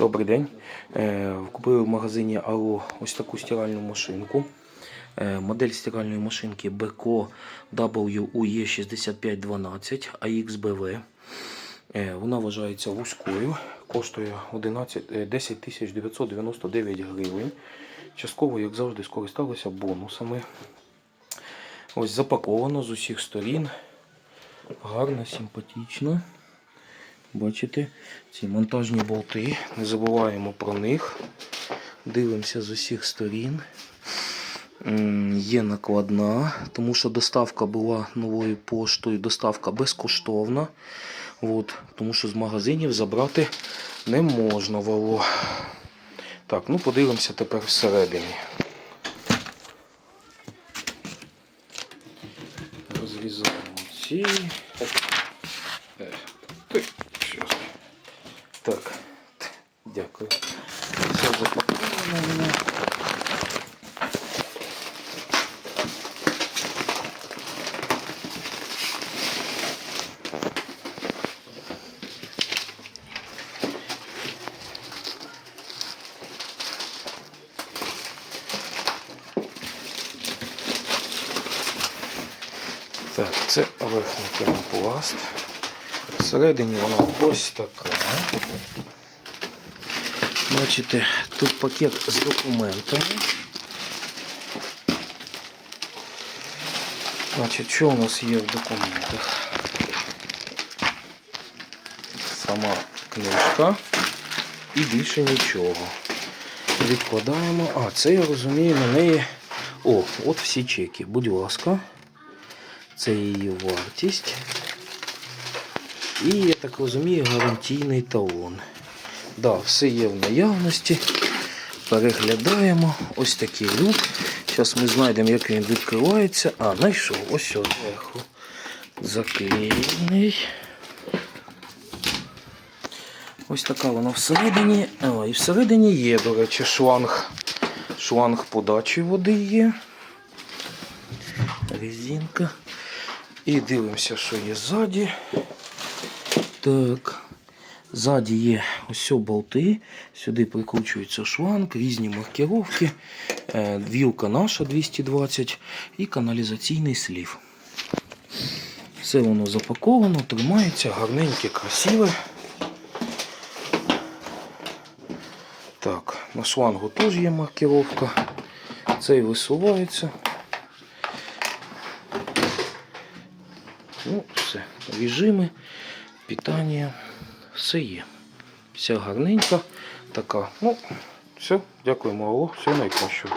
Добрий день. Е, Купили в магазині Ало ось таку стиральну машинку. Е, Модель стиральної машинки Beko WUE 6512 AXBV. Вона вважається вузькою, коштує 11, е, 10 999 гривень. Частково, як завжди, скористалися бонусами. Ось запаковано з усіх сторін. Гарно, симпатично. Бачите, ці монтажні болти. Не забуваємо про них. Дивимося з усіх сторін. Є накладна, тому що доставка була новою поштою, доставка безкоштовна. От, тому що з магазинів забрати не можна вало. Так, ну подивимося тепер всередині. Розрізаємо ці. Так, дякую. Все запаковано в мене. Так, це верхній пінопласт. Всередині вона ось така. Бачите, тут пакет з документами. Значить, що у нас є в документах? Сама книжка і більше нічого. Відкладаємо. А, це я розумію, на неї. О, от всі чеки. Будь ласка. Це її вартість. І, я так розумію, гарантійний талон. Да, все є в наявності. Переглядаємо. Ось такий люк. Зараз ми знайдемо, як він відкривається. А, знайшов. Ось зверху. Заклеєний. Ось така вона всередині. О, і всередині є, до речі, шланг. Шланг подачі води є. Резинка. І дивимося, що є ззаді. Так. Ззаді є ось болти. Сюди прикручується шланг, різні маркировки. Е, Вілка наша 220 і каналізаційний слів. Все воно запаковано, тримається, гарненьке, красиве. Так, на шлангу теж є маркировка. Цей висувається. Ну, все. Режими, питання, все є. Вся гарненька така. Ну, все, дякуємо, Алло, все найкращого.